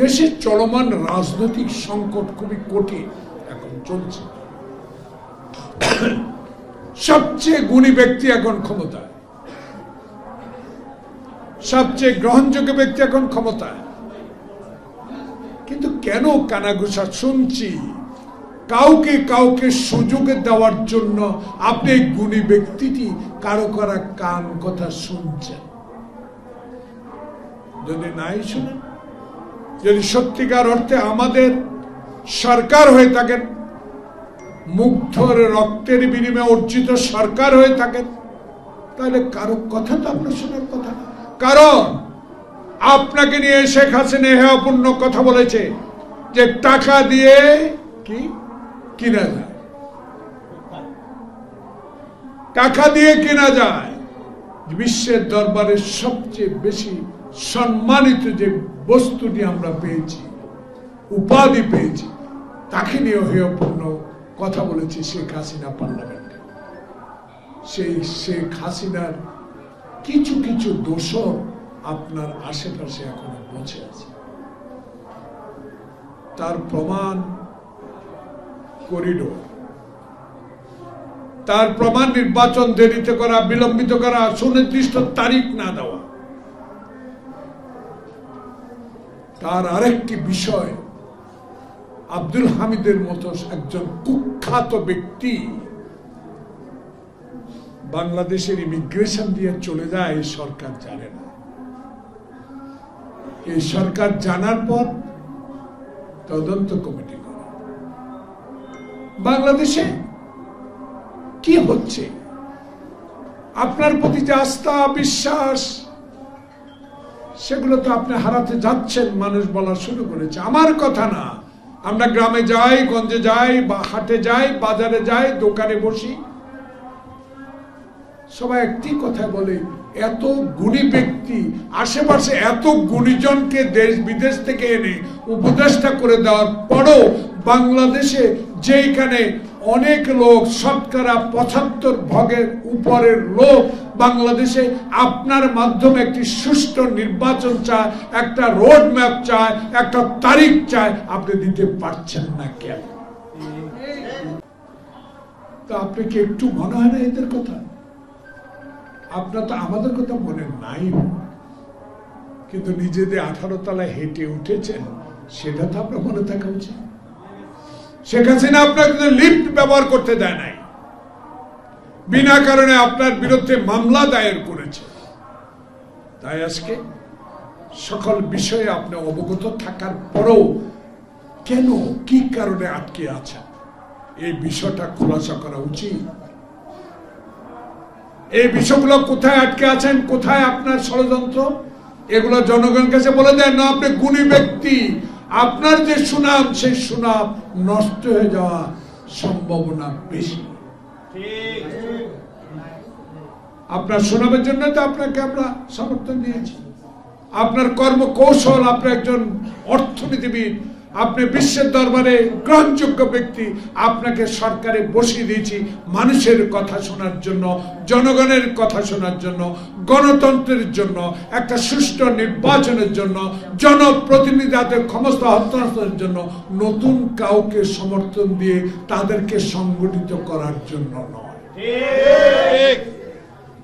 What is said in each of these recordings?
দেশের চলমান রাজনৈতিক সংকট খুবই কঠিন, এখন চলছে। সবচেয়ে গুণী ব্যক্তি এখন ক্ষমতায়। সবচেয়ে গ্রহণযোগ্য ব্যক্তি এখন ক্ষমতায়। কিন্তু কেন কানাঘুষা? শুনছি, কাউকে কাউকে সুযোগ দেওয়ার জন্য আপনি গুণী ব্যক্তিটি কারও করা কান কথা শুনছেন। যদি নাই শুনেন? যদি সত্যিকার অর্থে আমাদের সরকার হয়ে থাকেন, মুগ্ধর রক্তের বিনিময়ে অর্জিত সরকার হয়ে থাকেন, তাহলে কারও কথা তো আপনার শোনার কথা কারণ আপনাকে নিয়ে শেখ হাসিনা হেয়াপূর্ণ কথা বলেছে যে টাকা দিয়ে কি? কিনা যায়। টাকা দিয়ে কেনা যায়। বিশ্বের দরবারে সবচেয়ে বেশি সম্মানিত যে বস্তুটি আমরা পেয়েছি, উপাধি পেয়েছি, তাকে নিয়ে হেয়পূর্ণ কথা বলেছে শেখ হাসিনা পার্লামেন্টে। সেই শেখ হাসিনার কিছু কিছু দোষর আপনার আশেপাশে এখনও বসে আছে। তার প্রমাণ করিডোর। তার প্রমাণ নির্বাচন দেরিতে করা, বিলম্বিত করা, সুনির্দিষ্ট তারিখ না দেওয়া। তার আরেকটি বিষয়, আব্দুল হামিদের মতো একজন কুখ্যাত ব্যক্তি বাংলাদেশের ইমিগ্রেশন দিয়ে চলে যায়, এই সরকার জানে না। এই সরকার জানার পর তদন্ত কমিটি করে। বাংলাদেশে কি হচ্ছে? আপনার প্রতি যে আস্থা, বিশ্বাস সেগুলো তো আপনি হারাতে যাচ্ছেন, মানুষ বলা শুরু করেছে। আমার কথা না। আমরা গ্রামে যাই, গঞ্জে যাই, বা হাটে যাই, বাজারে যাই, দোকানে বসি। সবাই একটি কথা বলে, এত গুণী ব্যক্তি, আশেপাশে এত গুণীজনকে দেশ বিদেশ থেকে এনে উপদেষ্টা করে দেওয়ার পরও বাংলাদেশে যেখানে অনেক লোক, শতকরা পঁচাত্তর ভগের উপরের লোক বাংলাদেশে আপনার মাধ্যমে একটি সুষ্ঠু নির্বাচন চায়, একটা রোড ম্যাপ চায়, একটা তারিখ চায়, আপনি দিতে পারছেন না কেন? তা আপনি কি একটু মনে হয় না এদের কথা? আপনার তো আমাদের কথা মনে নাই। কিন্তু নিজেদের আঠারো তলায় হেঁটে উঠেছেন, সেটা তো আপনার মনে থাকা উচিত। শেখ হাসিনা আপনাকে লিফট ব্যবহার করতে দেয় নাই। বিনা কারণে আপনার বিরুদ্ধে মামলা দায়ের করেছে। তাই আজকে সকল বিষয়ে আপনি অবগত থাকার পরেও কেন, কি কারণে আটকে আছেন? এই বিষয়টা খোলাসা করা উচিত। এই বিষয়গুলো কোথায় আটকে আছেন, কোথায় আপনার ষড়যন্ত্র, এগুলো জনগণের কাছে বলে দেন না, আপনি গুণী ব্যক্তি। আপনার যে সুনাম, সেই সুনাম নষ্ট হয়ে যাওয়া সম্ভাবনা বেশি। আপনার সুনামের জন্য তো আপনাকে আমরা সমর্থন দিয়েছি। আপনার কর্মকৌশল আপনার একজন অর্থনীতিবিদ আপনি বিশ্বের দরবারে গ্রহণযোগ্য ব্যক্তি, আপনাকে সরকারে বসিয়ে দিয়েছি মানুষের কথা শোনার জন্য, জনগণের কথা শোনার জন্য, গণতন্ত্রের জন্য, একটা সুষ্ঠু নির্বাচনের জন্য জনপ্রতিনিধিদের ক্ষমতা হস্তান্তরের জন্য, নতুন কাউকে সমর্থন দিয়ে তাদেরকে সংগঠিত করার জন্য নয়।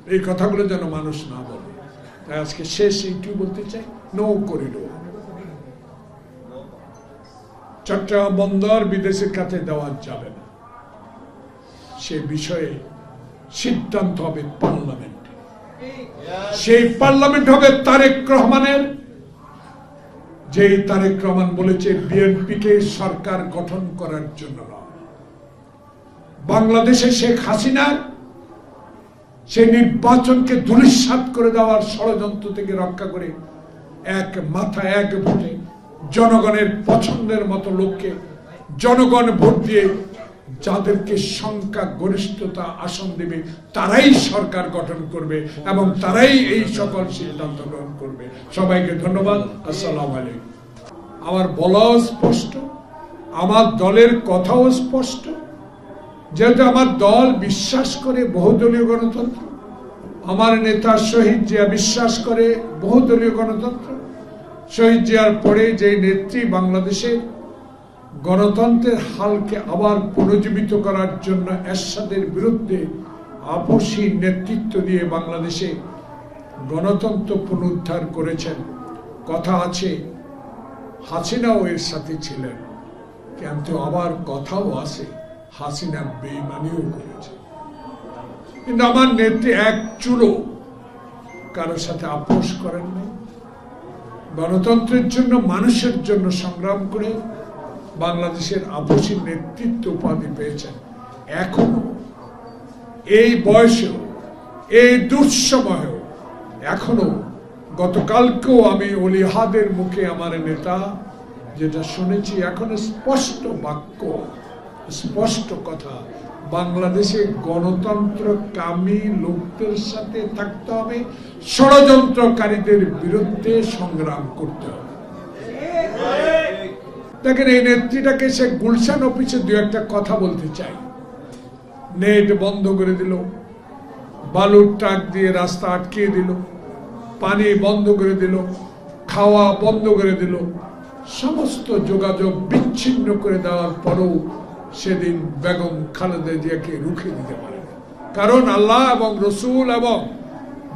এই কথাগুলো যেন মানুষ না বলে। তাই আজকে শেষ এইটুকু বলতে চাই? No corridor. চট্টগ্রাম বন্দর বিদেশের কাছে দেওয়া যাবে না। সে বিষয়ে সিদ্ধান্ত হবে পার্লামেন্টে। সেই পার্লামেন্ট হবে তারেক রহমানের। যেই তারেক রহমান বলেছে, বিএনপিকে সরকার গঠন করার জন্য নয়। বাংলাদেশে শেখ হাসিনার সেই নির্বাচনকে দুলিশ্বাত করে দেওয়ার ষড়যন্ত্র থেকে রক্ষা করে এক মাথা, এক ভোটে জনগণের পছন্দের মতো লোককে জনগণ ভোট দিয়ে যাদেরকে সংখ্যা গরিষ্ঠতা আসন দেবে, তারাই সরকার গঠন করবে এবং তারাই এই সকল সিদ্ধান্ত গ্রহণ করবে। সবাইকে ধন্যবাদ। আসসালাম আলাইকুম। আমার বলাও স্পষ্ট, আমার দলের কথাও স্পষ্ট। যেহেতু আমার দল বিশ্বাস করে বহুদলীয় গণতন্ত্র, আমার নেতা শহীদ জিয়া বিশ্বাস করে বহুদলীয় গণতন্ত্র শহীদ জিয়ার পরে যে নেত্রী বাংলাদেশের গণতন্ত্রের হালকে আবার পুনর্জীবিত করার জন্য এরশাদের বিরুদ্ধে আপসী নেতৃত্ব দিয়ে বাংলাদেশে গণতন্ত্র পুনরুদ্ধার করেছেন। কথা আছে, হাসিনাও এর সাথে ছিলেন, কিন্তু আবার কথাও আছে, হাসিনা বেইমানিও করেছে। কিন্তু আমার নেত্রী এক চুলো কারোর সাথে আপোষ করেন নাই। গণতন্ত্রের জন্য, মানুষের জন্য সংগ্রাম করে বাংলাদেশের আপসী নেতৃত্ব উপাধি পেয়েছেন। এখনও, এই বয়সেও, এই দুঃসময়েও, এখনও, গতকালকেও আমি অলিহাদের মুখে আমার নেতা, যেটা শুনেছি, এখন স্পষ্ট বাক্য স্পষ্ট কথা। বাংলাদেশে গণতন্ত্র কামী লোকদের সাথে থাকতে হবে, ষড়যন্ত্রকারীদের বিরুদ্ধে সংগ্রাম করতে হবে। দেখেন, এই নেত্রীটাকে সে গুলশান অফিসে দু একটা কথা বলতে চাই। নেট বন্ধ করে দিল, বালুর ট্রাক দিয়ে রাস্তা আটকিয়ে দিল, পানি বন্ধ করে দিল, খাওয়া বন্ধ করে দিল। সমস্ত যোগাযোগ বিচ্ছিন্ন করে দেওয়ার পরেও সেদিন বেগম খালেদা জিয়াকে রুখে দিতে পারে কারণ আল্লাহ এবং রসুল এবং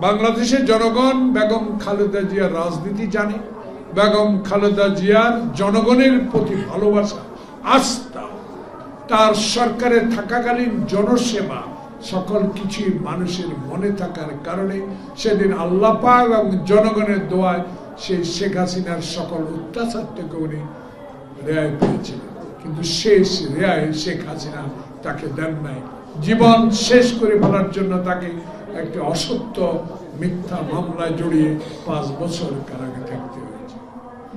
বাংলাদেশের জনগণ বেগম খালেদা জিয়ার রাজনীতি জানে। বেগম খালেদা জিয়ার জনগণের প্রতি ভালোবাসা, আস্থা, তার সরকারে থাকাকালীন জনসেবা সকল কিছু মানুষের মনে থাকার কারণে সেদিন আল্লাহ এবং জনগণের দোয়ায় সেই শেখ হাসিনার সকল অত্যাচার থেকে উনি রেয়াই পেয়েছিলেন। কিন্তু শেষ রেয়াই শেখ হাসিনা তাকে দেন নাই। জীবন শেষ করে ফেলার জন্য তাকে একটি অসত্য মিথ্যা মামলায় জড়িয়ে পাঁচ বছর কারাগারে থাকতে হয়েছে।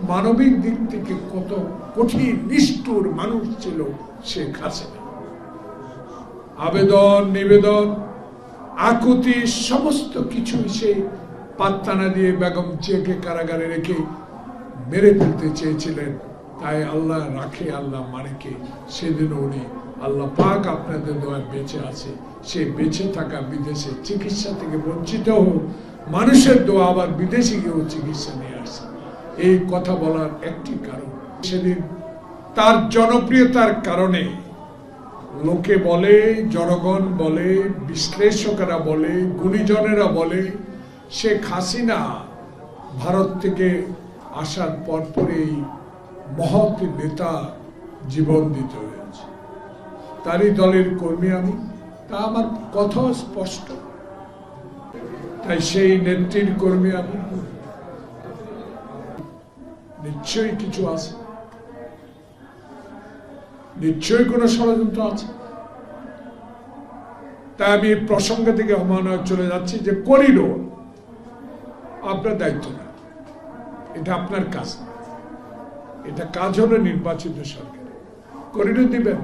মানবিক দিক থেকে কত কঠিন, নিষ্ঠুর মানুষ ছিল শেখ হাসিনা। আবেদন, নিবেদন, আকুতি, সমস্ত কিছু সে পাত্তানা দিয়ে বেগম চেকে কারাগারে রেখে মেরে ফেলতে চেয়েছিলেন তাই আল্লাহ রাখে, আল্লাহ মানেকে সেদিন উনি আল্লাহ পাক আপনাদের দোয়ায় বেঁচে আছে। সে বেঁচে থাকা বিদেশে চিকিৎসা থেকে বঞ্চিত হোক, মানুষের দোয়া আবার বিদেশে গিয়েও চিকিৎসা নিয়ে আসে। এই কথা বলার একটি কারণ, সেদিন তার জনপ্রিয়তার কারণে লোকে বলে, জনগণ বলে, বিশ্লেষকেরা বলে, গুণীজনেরা বলে, শেখ হাসিনা ভারত থেকে আসার পরপরেই মহৎ নেতা জীবন দিতে হয়েছে। তারই দলের কর্মী আমি, তা আমার কথা স্পষ্ট। তাই সেই নেত্রীর কর্মী আমি। নিশ্চয়ই কিছু আছে। নিশ্চয়ই কোনো ষড়যন্ত্র আছে। তাই আমি প্রসঙ্গ থেকে অমানয় চলে যাচ্ছি যে করিডোর আপনার দায়িত্ব না। এটা আপনার কাজ না। এটা কাজ হলো নির্বাচিত সরকার? করিডোর দিবেন?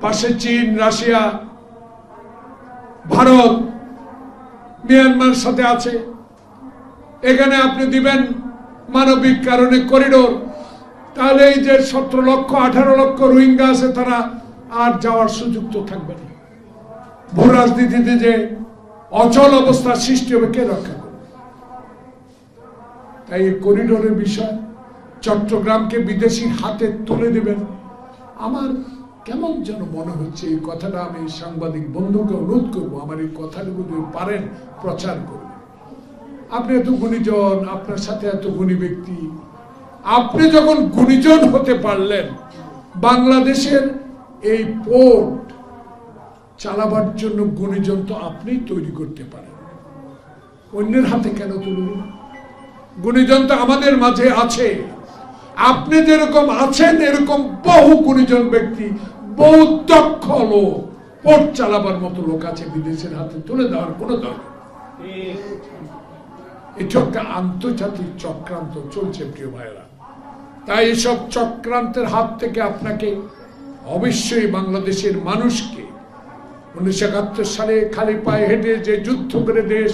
পাশে চীন, রাশিয়া, ভারত, মিয়ানমার সাথে আছে। এখানে আপনি দিবেন মানবিক কারণে করিডোর। তাহলে এই যে সতেরো লক্ষ, আঠারো লক্ষ রোহিঙ্গা আছে, তারা আর যাওয়ার সুযোগ তো থাকবে না। ভূ রাজনীতিতে যে অচল অবস্থার সৃষ্টি হবে, কে রক্ষা করবে? তাই এই করিডোরের বিষয় চট্টগ্রামকে বিদেশির হাতে তুলে দেবেন। আমার কেমন যেন মনে হচ্ছে এই কথাটা আমি সাংবাদিক বন্ধুকে অনুরোধ করব, আমার এই কথাটুকু যদি পারেন, প্রচার করবেন। আপনি এত গুণীজন, আপনার সাথে এত গুণী ব্যক্তি। আপনি যখন গুণীজন হতে পারলেন, বাংলাদেশের এই পোর্ট চালাবার জন্য গুণীজন তো আপনিই তৈরি করতে পারেন। অন্যের হাতে কেন তুলুন গুণীজন তো আমাদের মাঝে আছে। আপনি যেরকম আছেন, এরকম বহু কুড়িজন ব্যক্তি, বহু দক্ষ লোক পোর্ট চালাবার মতো লোক আছে বিদেশের হাতে, তুলে দেওয়ার কোনো দরকার। এটা একটা আন্তর্জাতিক চক্রান্ত চলছে, প্রিয় ভাইয়েরা তাই এসব চক্রান্তের হাত থেকে আপনাকে অবশ্যই বাংলাদেশের মানুষকে উনিশশো একাত্তর সালে খালি পায়ে হেঁটে যে যুদ্ধ করে দেশ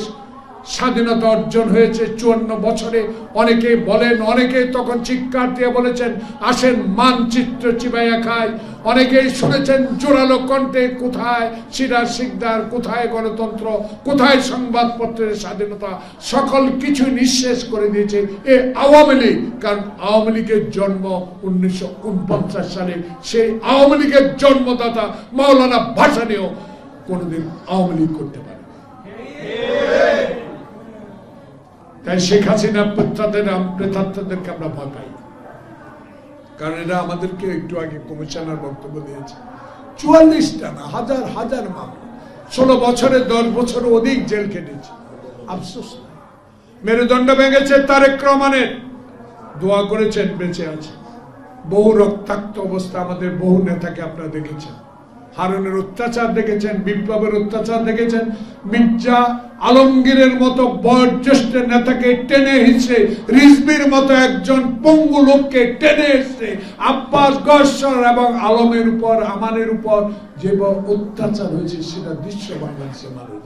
স্বাধীনতা অর্জন হয়েছে চুয়ান্ন বছরে। অনেকে বলেন, অনেকে তখন চিৎকার দিয়ে বলেছেন, আসেন মানচিত্র চিবাইয়া খায় অনেকেই শুনেছেন, জোরালো কণ্ঠে, কোথায় সিরাজ শিকদার কোথায় গণতন্ত্র, কোথায় সংবাদপত্রের স্বাধীনতা? সকল কিছু নিঃশেষ করে দিয়েছে এ আওয়ামী লীগ। কারণ আওয়ামী লীগের জন্ম উনিশশো উনপঞ্চাশ সালে। সেই আওয়ামী লীগের জন্মদাতা মাওলানা ভাসানিও কোনোদিন আওয়ামী লীগ করতে পারে তাই শেখ হাসিনা প্রেতাদের প্রেতাত্মাদেরকে আমরা ভয় পাই। কারণ এরা আমাদেরকে একটু আগে কমিশনার বক্তব্য দিয়েছে। চুয়াল্লিশটা না, হাজার হাজার মামলা ষোলো বছরে দশ বছর অধিক জেল কেটেছে আফসোস মেরুদণ্ড ভেঙেছে তারেক রহমানের। দোয়া করেছেন, বেঁচে আছে। বহু রক্তাক্ত অবস্থা আমাদের বহু নেতাকে আপনারা দেখেছেন। হারুনের অত্যাচার দেখেছেন, বিপ্লবের অত্যাচার দেখেছেন মির্জা আলমগীরের মতো বয়োজ্যেষ্ঠ নেতাকে টেনে হিসে রিজবির মতো একজন পঙ্গু লোককে টেনে এসে আব্বাস গশ্বর এবং আলমের উপর, আমানের উপর যে অত্যাচার হয়েছে, সেটা দৃশ্য বাংলাদেশের মানুষ।